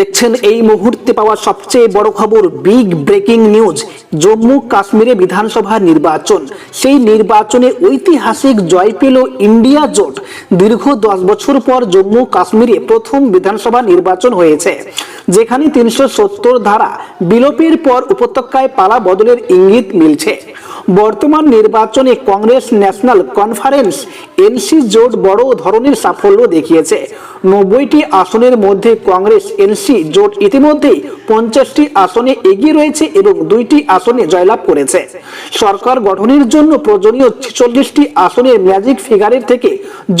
দেখছেন এই মুহূর্তে পাওয়া সবচেয়ে বড় খবর বিগ ব্রেকিং নিউজ জম্মু কাশ্মীরে বিধানসভা নির্বাচন। সেই নির্বাচনে ঐতিহাসিক জয় পেল ইন্ডিয়া জোট। দীর্ঘ দশ বছর পর জম্মু কাশ্মীরে প্রথম বিধানসভা নির্বাচন হয়েছে, যেখানে তিনশো সত্তর ধারা বিলোপের পর উপত্যকায় পালা বদলের ইঙ্গিত মিলছে। বর্তমান নির্বাচনে কংগ্রেস ন্যাশনাল কনফারেন্স এনসি জোট বড় ধরনের সাফল্য দেখিয়েছে। নব্বইটি আসনের মধ্যে কংগ্রেস, এনসি জোট ইতিমধ্যেই পঞ্চাশটি আসনে এগিয়ে রয়েছে এবং দুইটি আসনে জয়লাভ করেছে। সরকার গঠনের জন্য প্রয়োজনীয় ছেচল্লিশটি আসনের ম্যাজিক ফিগারের থেকে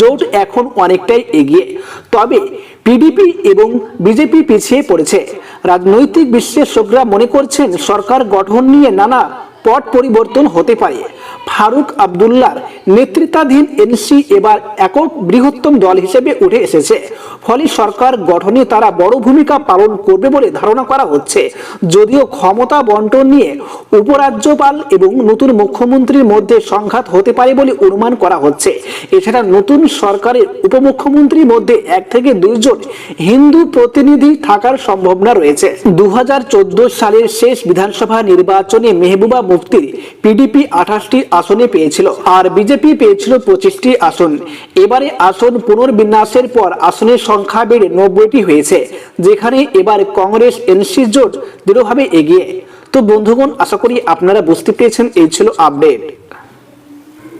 জোট এখন অনেকটাই এগিয়ে। তবে পিডিপি এবং বিজেপি পিছিয়ে পড়েছে। রাজনৈতিক বিশ্লেষকরা মনে করছেন, সরকার গঠন নিয়ে নানা পট পরিবর্তন হতে পারে। ফারুক আবদুল্লার নেতৃত্বাধীন এনসি এবার একক বৃহত্তম দল হিসেবে উঠে এসেছে। ফলে সরকার গঠনে তারা বড় ভূমিকা পালন করবে বলে ধারণা করা হচ্ছে। যদিও ক্ষমতা বন্টন নিয়ে উপরাজ্যপাল এবং নতুন মুখ্যমন্ত্রীর মধ্যে সংঘাত হতে পারে বলে অনুমান করা হচ্ছে। এছাড়া নতুন সরকারের উপমুখ্যমন্ত্রীর মধ্যে এক থেকে দুইজন হিন্দু প্রতিনিধি থাকার সম্ভাবনা রয়েছে। দু হাজার চোদ্দ সালের শেষ বিধানসভা নির্বাচনে মেহবুবা মুফতির পিডিপি আঠাশটি আসনে পেয়েছিল আর বিজেপি পেয়েছিল পঁচিশটি আসন। এবারে আসন পুনর্বিন্যাসের পর আসনের সংখ্যা বেড়ে নব্বইটি হয়েছে, যেখানে এবার কংগ্রেস এনসি জোট দৃঢ়ভাবে এগিয়ে। তো বন্ধুগণ, আশা করি আপনারা বুঝতে পেরেছেন, এই ছিল আপডেট